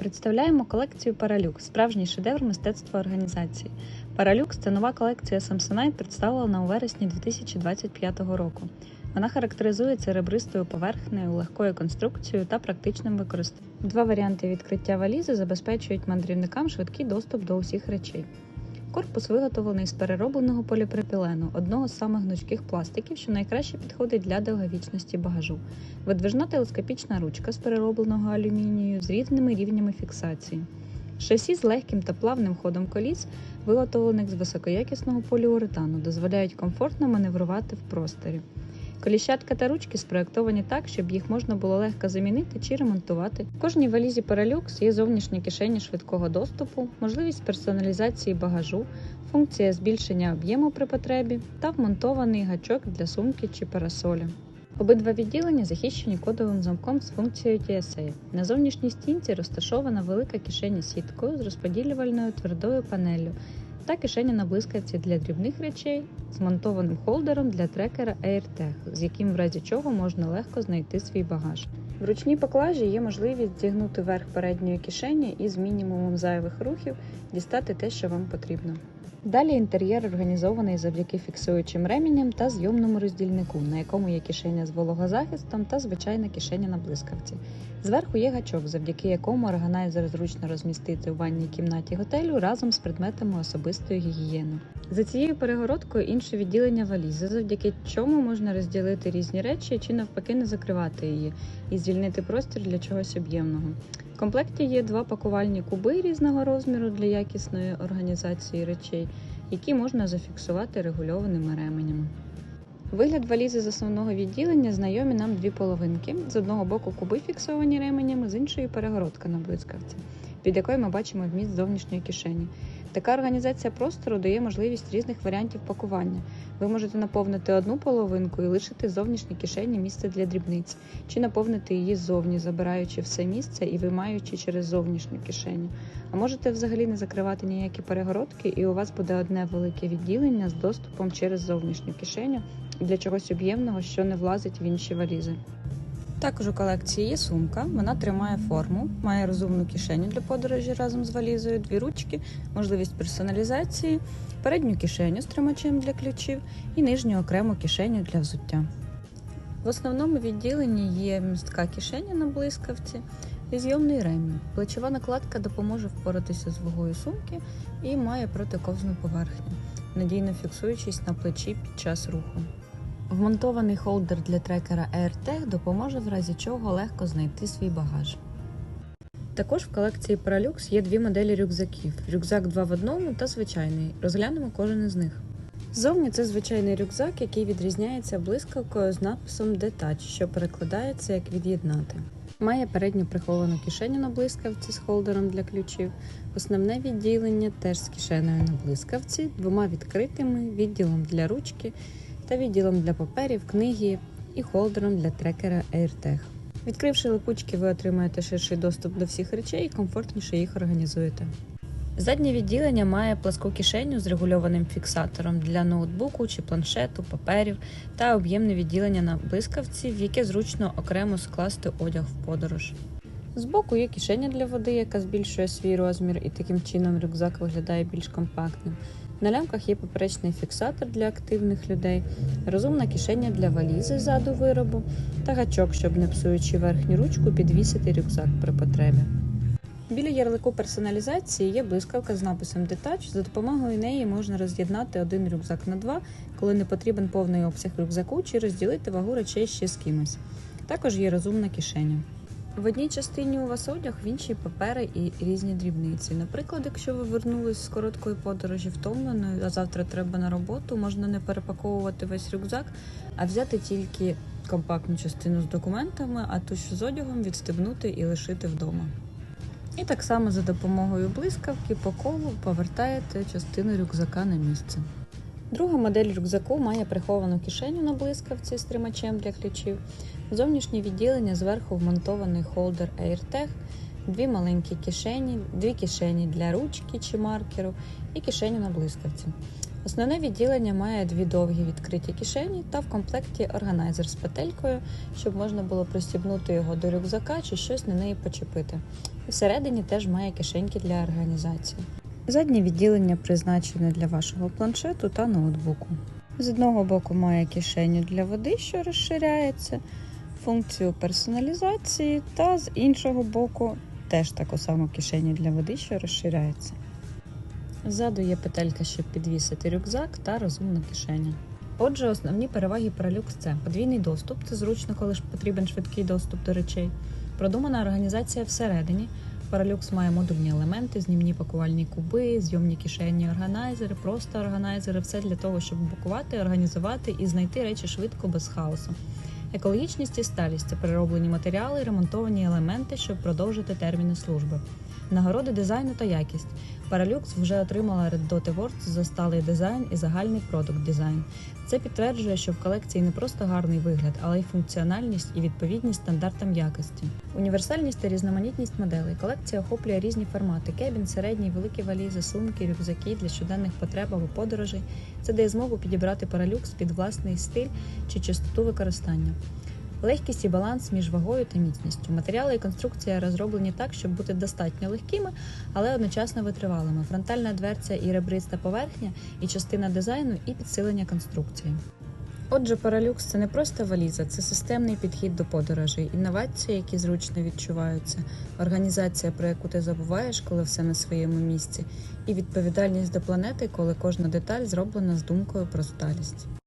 Представляємо колекцію Паралюкс, справжній шедевр мистецтва організації. Паралюкс це нова колекція Samsonite, представлена у вересні 2025 року. Вона характеризується ребристою поверхнею, легкою конструкцією та практичним використанням. Два варіанти відкриття валізи забезпечують мандрівникам швидкий доступ до усіх речей. Корпус виготовлений з переробленого поліпропілену, одного з самих гнучких пластиків, що найкраще підходить для довговічності багажу. Видвижна телескопічна ручка з переробленого алюмінію з різними рівнями фіксації. Шасі з легким та плавним ходом коліс, виготовлених з високоякісного поліуретану, дозволяють комфортно маневрувати в просторі. Коліщатка та ручки спроектовані так, щоб їх можна було легко замінити чи ремонтувати. В кожній валізі Paralux є зовнішні кишені швидкого доступу, можливість персоналізації багажу, функція збільшення об'єму при потребі та вмонтований гачок для сумки чи парасолі. Обидва відділення захищені кодовим замком з функцією TSA. На зовнішній стінці розташована велика кишеня сіткою з розподілювальною твердою панеллю та кишеня на блискавці для дрібних речей з монтованим холдером для трекера AirTag, з яким в разі чого можна легко знайти свій багаж. В ручній поклажі є можливість зігнути верх передньої кишені і з мінімумом зайвих рухів дістати те, що вам потрібно. Далі інтер'єр організований завдяки фіксуючим ременям та зйомному роздільнику, на якому є кишеня з вологозахистом та звичайна кишеня на блискавці. Зверху є гачок, завдяки якому органайзер зручно розмістити у ванній кімнаті готелю разом з предметами особистої гігієни. За цією перегородкою інше відділення валізи, завдяки чому можна розділити різні речі чи навпаки не закривати її і звільнити простір для чогось об'ємного. Комплекті є два пакувальні куби різного розміру для якісної організації речей, які можна зафіксувати регульованими ременями. Вигляд валізи з основного відділення знайомі нам дві половинки. З одного боку куби фіксовані ременями, з іншої перегородка на блискавці, під якою ми бачимо вміст зовнішньої кишені. Така організація простору дає можливість різних варіантів пакування. Ви можете наповнити одну половинку і лишити зовнішні кишені місце для дрібниць, чи наповнити її ззовні, забираючи все місце і виймаючи через зовнішню кишеню. А можете взагалі не закривати ніякі перегородки, і у вас буде одне велике відділення з доступом через зовнішню кишеню для чогось об'ємного, що не влазить в інші валізи. Також у колекції є сумка, вона тримає форму, має розумну кишеню для подорожі разом з валізою, дві ручки, можливість персоналізації, передню кишеню з тримачем для ключів і нижню окрему кишеню для взуття. В основному відділенні є містка кишеня на блискавці і зйомний ремінь. Плечова накладка допоможе впоратися з вагою сумки і має протиковзну поверхню, надійно фіксуючись на плечі під час руху. Вмонтований холдер для трекера AirTag допоможе в разі чого легко знайти свій багаж. Також в колекції Paralux є дві моделі рюкзаків: рюкзак 2 в одному та звичайний. Розглянемо кожен із них. Ззовні це звичайний рюкзак, який відрізняється блискавкою з надписом Detach, що перекладається як від'єднати. Має передню приховану кишеню на блискавці з холдером для ключів, основне відділення теж з кишенею на блискавці, двома відкритими, відділом для ручки та відділом для паперів, книги і холдером для трекера AirTag. Відкривши липучки, ви отримаєте ширший доступ до всіх речей і комфортніше їх організуєте. Заднє відділення має пласку кишеню з регульованим фіксатором для ноутбуку чи планшету, паперів та об'ємне відділення на блискавці, в яке зручно окремо скласти одяг в подорож. Збоку є кишеня для води, яка збільшує свій розмір, і таким чином рюкзак виглядає більш компактним. На лямках є поперечний фіксатор для активних людей, розумна кишеня для валізи ззаду виробу та гачок, щоб не псуючи верхню ручку, підвісити рюкзак при потребі. Біля ярлику персоналізації є блискавка з написом Detach. За допомогою неї можна роз'єднати один рюкзак на два, коли не потрібен повний обсяг рюкзаку, чи розділити вагу речей ще з кимось. Також є розумна кишеня. В одній частині у вас одяг, в іншій папери і різні дрібниці. Наприклад, якщо ви вернулись з короткої подорожі втомленою, а завтра треба на роботу, можна не перепаковувати весь рюкзак, а взяти тільки компактну частину з документами, а ту, що з одягом, відстебнути і лишити вдома. І так само за допомогою блискавки по колу повертаєте частину рюкзака на місце. Друга модель рюкзаку має приховану кишеню на блискавці з тримачем для ключів, зовнішнє відділення зверху вмонтований холдер AirTag, дві маленькі кишені, дві кишені для ручки чи маркеру і кишеню на блискавці. Основне відділення має дві довгі відкриті кишені та в комплекті органайзер з петелькою, щоб можна було пристібнути його до рюкзака чи щось на неї почепити. І всередині теж має кишеньки для організації. Заднє відділення призначене для вашого планшету та ноутбуку. З одного боку має кишеню для води, що розширяється, функцію персоналізації, та з іншого боку теж таку саму кишеню для води, що розширяється. Ззаду є петелька, щоб підвісити рюкзак та розумна кишеня. Отже, основні переваги Paralux – це подвійний доступ, це зручно, коли ж потрібен швидкий доступ до речей. Продумана організація всередині. Paralux має модульні елементи, знімні пакувальні куби, зйомні кишені, органайзери, просто органайзери, все для того, щоб пакувати, організувати і знайти речі швидко без хаосу. Екологічність і сталість це перероблені матеріали, ремонтовані елементи, щоб продовжити терміни служби. Нагороди дизайну та якість. Paralux вже отримала Red Dot Awards за сталий дизайн і загальний продукт дизайн. Це підтверджує, що в колекції не просто гарний вигляд, але й функціональність і відповідність стандартам якості. Універсальність та різноманітність моделей. Колекція охоплює різні формати: кебін, середні, великі валізи, сумки, рюкзаки для щоденних потреб або подорожей. Це дає змогу підібрати Paralux під власний стиль чи частоту використання. Легкість і баланс між вагою та міцністю. Матеріали і конструкція розроблені так, щоб бути достатньо легкими, але одночасно витривалими. Фронтальна дверця і ребриста поверхня, і частина дизайну, і підсилення конструкції. Отже, Paralux – це не просто валіза, це системний підхід до подорожей, інновації, які зручно відчуваються, організація, про яку ти забуваєш, коли все на своєму місці, і відповідальність до планети, коли кожна деталь зроблена з думкою про сталість.